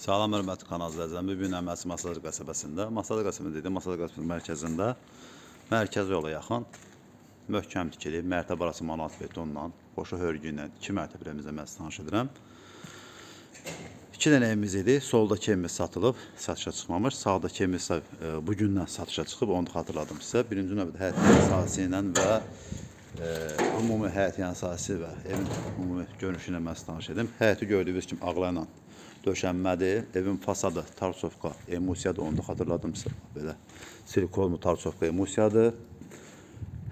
Salam hörmətli kanal izləyicilər. Bu gün əməsi Masalır qəsəbəsində, Masalır qəsəbəsində dedim, Masalır qəsəbəsinin mərkəzində mərkəzi yola yaxın möhkəm tikili, mərtəbə arası manat betonla, qoşu hörgü ilə 2 mərtəbəlimizdə mən sizi tanış edirəm. 2 dənə evimiz idi. Soldakı evimiz satılıb, satışa çıxmamış. Sağdakı evimiz isə e, bu gündən satışa çıxıb, onu xatırladım sizə. Birinci növbədə həyat sahəsi ilə və ümumi həyat sahəsi və evin ümumi görünüşü ilə mən tanış edim. Həyəti gördüyünüz kimi ağlayla döşənmədir. Evin fasadı Tarsovka emulsiyadır, onu da xatırladım sizə. Belə silikonlu Tarsovka emulsiyadır.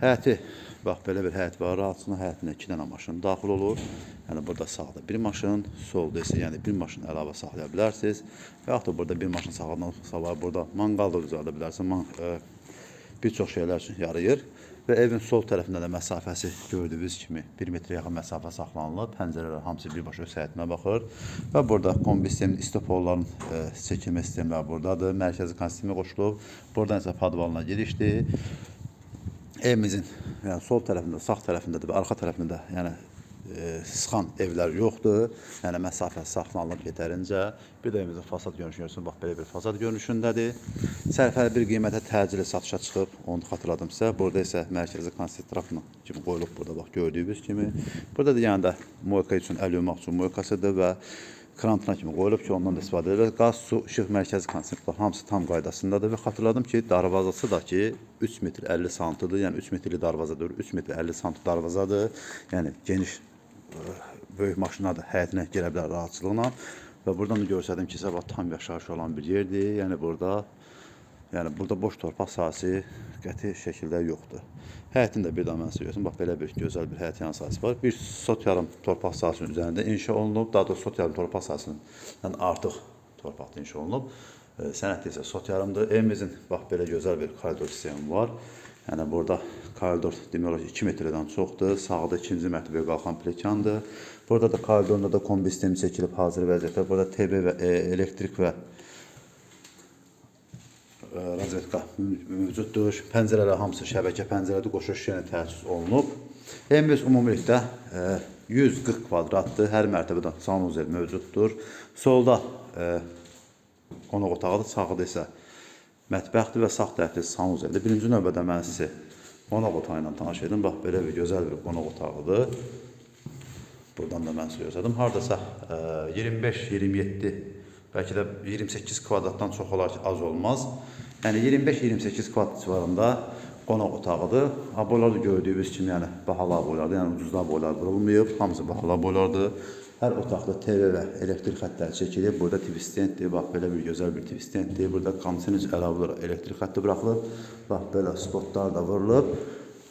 Həyəti, bax belə bir həyət var. Rahatçına həyətinə 2 dənə maşın daxil olur. Yəni burada sağda bir maşın, solda isə yəni bir maşın əlavə saxlaya bilərsiniz. Və yaxud da burada bir maşın saxladan sonra burada manqal da düzəldə bilərsiniz. Man e, bir çox şeylər üçün yarayır. Və evin sol tərəfində də məsafəsi gördüyünüz kimi 1 metrə yaxın məsafə saxlanılıb. Pəncərələr hamısı birbaşa öz həyətinə baxır. Və burada kombi sistemin istopolların e, çəkilmə sistemləri buradadır. Mərkəzi konsistemi qoşulub. Buradan isə padvalına girişdir. Evimizin yəni sol tərəfində, sağ tərəfində də və arxa tərəfində də yəni e, sıxan evlər yoxdur. Yəni məsafə saxlanılıb yetərincə. Bir də evimizin fasad görünüşü görürsünüz. Bax belə bir fasad görünüşündədir. Sərfəli bir qiymətə təcili satışa çıxıb. Onu xatırladım sizə. Burada isə mərkəzi konsentrafla kimi qoyulub burada bax gördüyünüz kimi. Burada da yəni də moyka üçün əl yumaq üçün moykasıdır və krantına kimi qoyulub ki, ondan da istifadə edilir. Qaz, su, işıq mərkəzi konseptlər hamısı tam qaydasındadır və xatırladım ki, darvazası da ki 3 metr 50 santıdır. Yəni 3 metrli darvazadır, 3 metr 50 sant darvazadır. Yəni geniş ə, böyük maşınlar da həyətinə girə bilər rahatçılıqla. Və buradan da görsədim ki, sabah tam yaşayış olan bir yerdir. Yəni burada Yəni burada boş torpaq sahəsi qəti şəkildə yoxdur. Həyətin də bir daha mən sizə. Bax belə bir gözəl bir həyət yan sahəsi var. Bir sot yarım torpaq sahəsinin üzərində inşa olunub. Daha doğrusu sot yarım torpaq sahəsindən artıq torpaqda inşa olunub. E, Sənətli isə sot yarımdır. Evimizin bax belə gözəl bir koridor sistemi var. Yəni burada koridor demək olar ki 2 metrdən çoxdur. Sağda ikinci mərtəbəyə qalxan plekandır. Burada da koridorda da kombi sistemi çəkilib hazır vəziyyətdə. Burada TB və e, elektrik və ə, razvedka mü- mövcuddur. Pəncərələr hamısı şəbəkə pəncərədir, qoşu şüşə ilə təchiz olunub. Evimiz ümumilikdə ə, 140 kvadratdır. Hər mərtəbədə sanuzel mövcuddur. Solda ə, qonaq otağıdır, sağda isə mətbəxdir və sağ tərəfdə sanuzeldir. Birinci növbədə mən sizi qonaq otağı ilə tanış edim. Bax belə bir gözəl bir qonaq otağıdır. Buradan da mən sizə göstərdim. Hardasa 25-27, bəlkə də 28 kvadratdan çox olar ki, az olmaz. Yəni 25-28 kvadrat civarında qonaq otağıdır. Ha, bunlar da gördüyünüz kimi, yəni bahalar boylardır, yəni ucuzlar boylar vurulmayıb, hamısı bahalar boylardır. Hər otaqda TV və elektrik xəttləri çəkilib. Burada TV stenddir, bax belə bir gözəl bir TV stenddir. Burada kondisioner əlavə olaraq elektrik xətti buraxılıb. Bax belə spotlar da vurulub.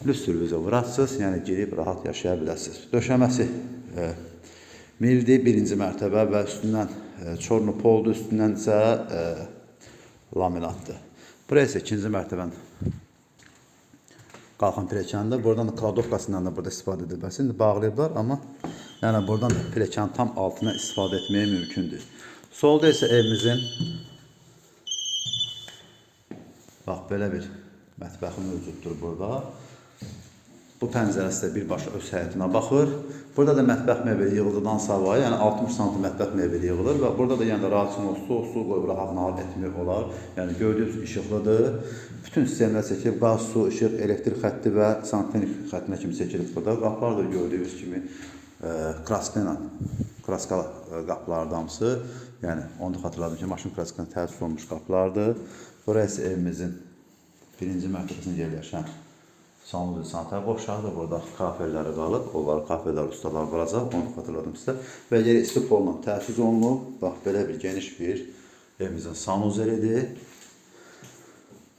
Lüks televizor vurarsınız, yəni girib rahat yaşaya bilərsiniz. Döşəməsi e, mildi birinci mərtəbə və üstündən çornu poldur, üstündən isə e, laminatdır. Burası isə ikinci mərtəbənin qalxan pilləkəndə. Buradan da kladovkasından da burada istifadə edə bilərsiniz. Bağlayıblar, amma yəni buradan da tam altına istifadə etməyə mümkündür. Solda isə evimizin bax belə bir mətbəxi mövcuddur burada. Bu pəncərəsi də birbaşa öz həyətinə baxır. Burada da mətbəx mebeli yığıldıdan savayı, yəni 60 sm mətbəx mebeli yığılır və burada da yəni də rahatçın su, su qoyub rahat nahar etmək olar. Yəni gördüyünüz işıqlıdır. Bütün sistemlər çəkilib, qaz, su, işıq, elektrik xətti və santexnik xəttinə kimi çəkilib burada. Qapılar da gördüyünüz kimi e, kraska ilə kraskalı e, qapılardır hamısı. Yəni onu da xatırladım ki, maşın kraskasına təsis olunmuş qapılardır. Burası evimizin birinci mərtəbəsində yerləşən Sanlı Santa boşaldı. Burada kafeleri qalıb. Onlar kafeler ustalar qalacaq. Onu xatırladım sizə. Və yeri istipolla təchiz olunub. Bax belə bir geniş bir evimizin sanuzelidir.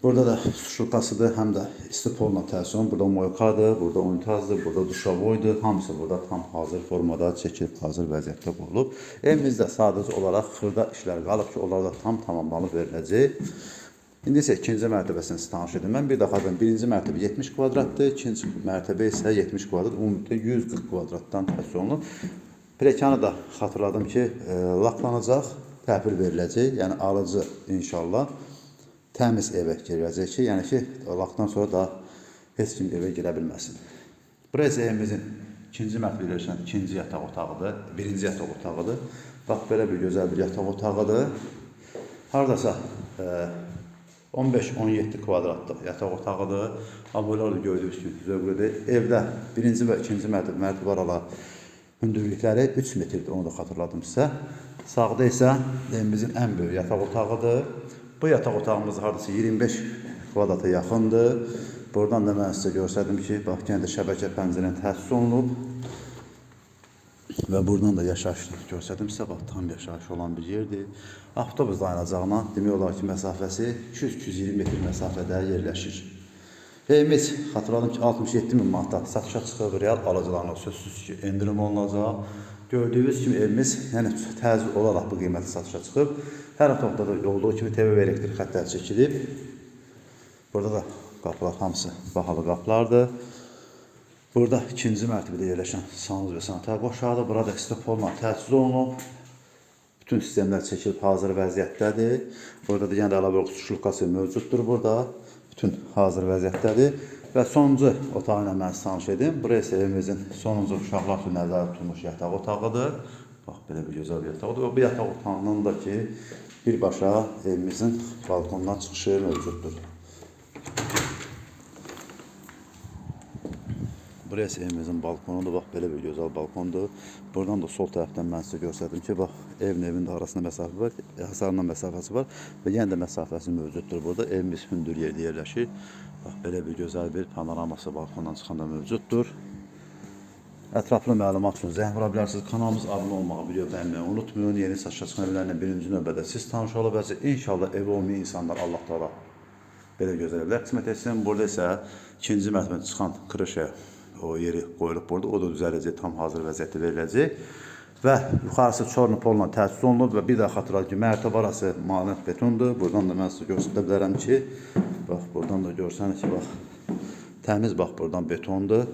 Burada da su şurkasıdır, həm də istipolla təchiz olunub. Burada moykadır, burada unitazdır, burada duşavoydur. Hamısı burada tam hazır formada çəkilib, hazır vəziyyətdə qoyulub. Evimizdə sadəcə olaraq xırda işlər qalıb ki, onlar da tam tamamlanıb veriləcək. İndi isə ikinci mərtəbəsini sizə tanış edim. Mən bir dəfədən birinci mərtəbə 70 kvadratdır, ikinci mərtəbə isə 70 kvadrat, ümumilikdə 140 kvadratdan təşkil olunub. Plekanı da xatırladım ki, e, laklanacaq, təhvil veriləcək. Yəni alıcı inşallah təmiz evə girəcək ki, yəni ki, lakdan sonra da heç kim evə girə bilməsin. Burası evimizin ikinci mərtəbədə yerləşən ikinci yataq otağıdır, birinci yataq otağıdır. Bax belə bir gözəl bir yataq otağıdır. Hardasa e, 15-17 kvadratlıq yataq otağıdır. Aboylarla gördüyünüz kimi zövqlüdür. Evdə birinci və ikinci mərtəbə aralar hündürlükləri 3 metrdir, onu da xatırladım sizə. Sağda isə evimizin ən böyük yataq otağıdır. Bu yataq otağımız hardasa 25 kvadrata yaxındır. Buradan da mən sizə göstərdim ki, bax yenə də şəbəkə pəncərənin təsis olunub. Və buradan da yaşayış göstərdim sizə, bax tam yaşayış olan bir yerdir. Avtobus dayanacağına demək olar ki, məsafəsi 200-220 metr məsafədə yerləşir. Evimiz xatırladım ki 67 min manata satışa çıxıb, real alıcılarına sözsüz ki endirim olunacaq. Gördüyünüz kimi evimiz yəni təzyiq olaraq bu qiymətə satışa çıxıb. Hər otaqda da olduğu kimi TV və elektrik xəttləri çəkilib. Burada da qapılar hamısı bahalı qapılardır. Burada ikinci mərtəbədə yerləşən sanuz və sanitar qoşağı burada istopolla təchiz olunub. Bütün sistemlər çəkilib hazır vəziyyətdədir. Burada da yenə də əlavə xüsusiyyəsi mövcuddur burada. Bütün hazır vəziyyətdədir. Və sonuncu otağı ilə mən tanış edim. Burası isə evimizin sonuncu uşaqlar üçün nəzərdə tutulmuş yataq otağıdır. Bax belə bir gözəl bir yataq otağıdır. Bu yataq otağının da ki birbaşa evimizin balkondan çıxışı mövcuddur. Burası evimizin balkonudur. Bax belə bir gözəl balkondur. Buradan da sol tərəfdən mən sizə göstərdim ki, bax evin evin də arasında məsafə var, hasarla məsafəsi var və yenə də məsafəsi mövcuddur burada. Evimiz hündür yerdə yerləşir. Bax belə bir gözəl bir panoraması balkondan çıxanda mövcuddur. Ətraflı məlumat üçün zəng vura bilərsiniz. Kanalımız abunə olmağı, video bəyənməyi unutmayın. Yeni satışa çıxan evlərlə birinci növbədə siz tanış ola biləcəksiniz. İnşallah evi olmayan insanlar Allah Taala belə gözəl evlər qismət etsin. Burada isə ikinci mərtəbədə çıxan krişə o yeri qoyulub burada. O da düzələcək, tam hazır vəziyyətdə veriləcək. Və yuxarısı çornu polla təchiz olunub və bir daha xatırlayın ki, mərtəbə arası manet betondur. Buradan da mən sizə göstərə bilərəm ki, bax buradan da görsəniz ki, bax təmiz bax buradan betondur.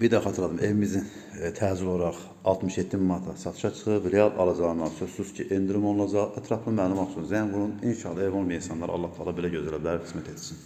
Bir də xatırladım, evimizin e, təcil olaraq 67 min manata satışa çıxıb, real alacağından sözsüz ki, endirim olunacaq. Ətraflı məlumat üçün zəng vurun. İnşallah ev olmayan insanlar Allah təala belə gözəl evlər qismət etsin.